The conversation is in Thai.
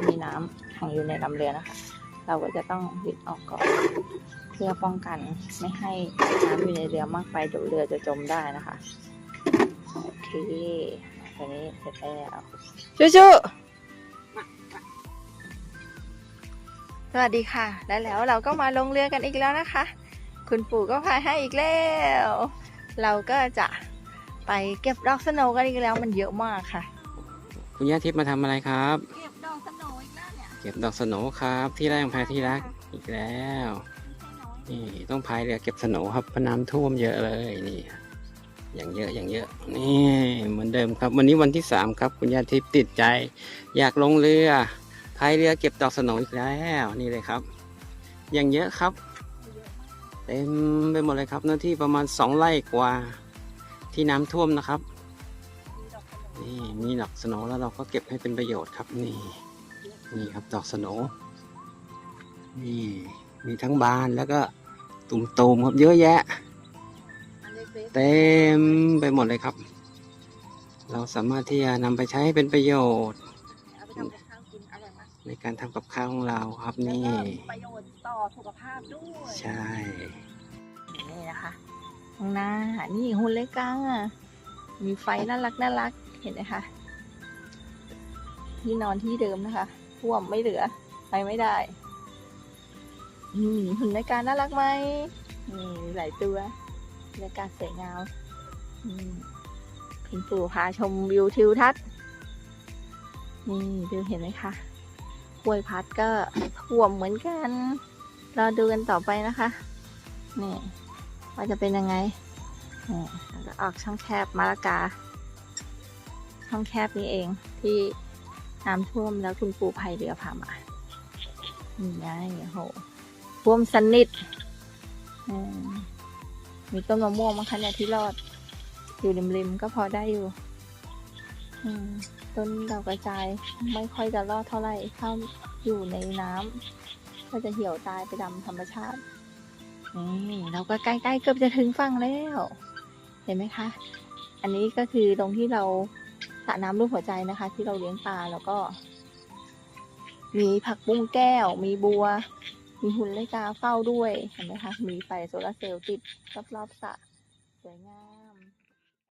จะมีน้ำขังอยู่ในลำเรือนะคะ เราก็จะต้องบิดออกก่อนเพื่อป้องกันไม่ให้น้ำอยู่ในเรือมากไปเดี๋ยวเรือจะจมได้นะคะโอเคตอนนี้เสร็จแล้วชูๆสวัสดีค่ะ และแล้วเราก็มาลงเรือกันอีกแล้วนะคะ คุณปู่ก็พายให้อีกแล้ว เราก็จะไปเก็บดอกสโนว์กันอีกแล้วมันเยอะมากค่ะ คุณย่าทิพย์มาทำอะไรครับ เก็บ เก็บดอกสโนครับ ที่ไร่ของแพรที่รักอีกแล้วนี่ต้องพายเรือเก็บสโนครับพน้ำท่วมเยอะเลยนี่ อย่างเยอะอย่างเยอะนี่เหมือนเดิมครับ วันนี้วันที่สามครับ คุณย่าทิพย์ติดใจ อยากลงเรือพายเรือเก็บดอกสโนอีกแล้วนี่เลยครับ อย่างเยอะครับเต็มไปหมดเลยครับเนื้อที่ประมาณสองไร่กว่าที่น้ำท่วมนะครับนี่มีดอกสโหนแล้วเราก็เก็บให้เป็นประโยชน์ครับนี่ นี่ครับดอกสโหนนี่มีทั้งบานแล้วก็ตุ่มๆครับเยอะแยะอันเล็กเต็มไปหมดเลยครับ เราสามารถที่จะนำไปใช้ให้เป็นประโยชน์ๆเอาไปทำกับข้าวกินอร่อยมากในการทำกับข้าวของเราครับแล้วนี่ก็มีประโยชน์ต่อสุขภาพด้วยใช่นี่นะคะข้างหน้านี่หุ่นเล็กกังอะมีไฟน่ารักน่ารักเห็นไหมคะ ที่นอนที่เดิมนะคะท่วมไม่เหลือ ไปไม่ได้ อืมหุ่นเล็กกังน่ารักไหมนี่หลายตัวบรรยากาศสวยงามคุณปู่พาชมวิวทิวทัศน์นี่ดูเห็นไหมคะห้วยพัดก็ท่วมเหมือนกันรอดูกันต่อไปนะคะนี่ว่าจะเป็นยังไงนี่ก็ออกช่องแคบมาละกา ช่องแคบนี้เองที่ น้ำท่วมแล้วคุณปู่พายเรือพามานี่ไงโอ้โหท่วมสนิทอืมมีต้นมะม่วงมั้งคะเนี่ยที่รอด อยู่ริมๆก็พอได้อยู่อืมต้นดาวกระจายไม่ค่อยจะรอดเท่าไหร่ถ้าอยู่ในน้ำก็จะเหี่ยวตายไปดำธรรมชาตินี่เราก็ใกล้ๆเกือบจะถึงฝั่งแล้ว เห็นไหมคะ อันนี้ก็คือตรงที่เรา ระน้ำรูปหัวใจนะคะ ที่เราเลี้ยงปลาแล้วก็ มีผักบุ้งแก้ว มีบัว มีหุ่นไลกาเฝ้าด้วยเห็นไหมคะมีไฟโซลาร์เซลล์ติดรอบๆสระสวยงาม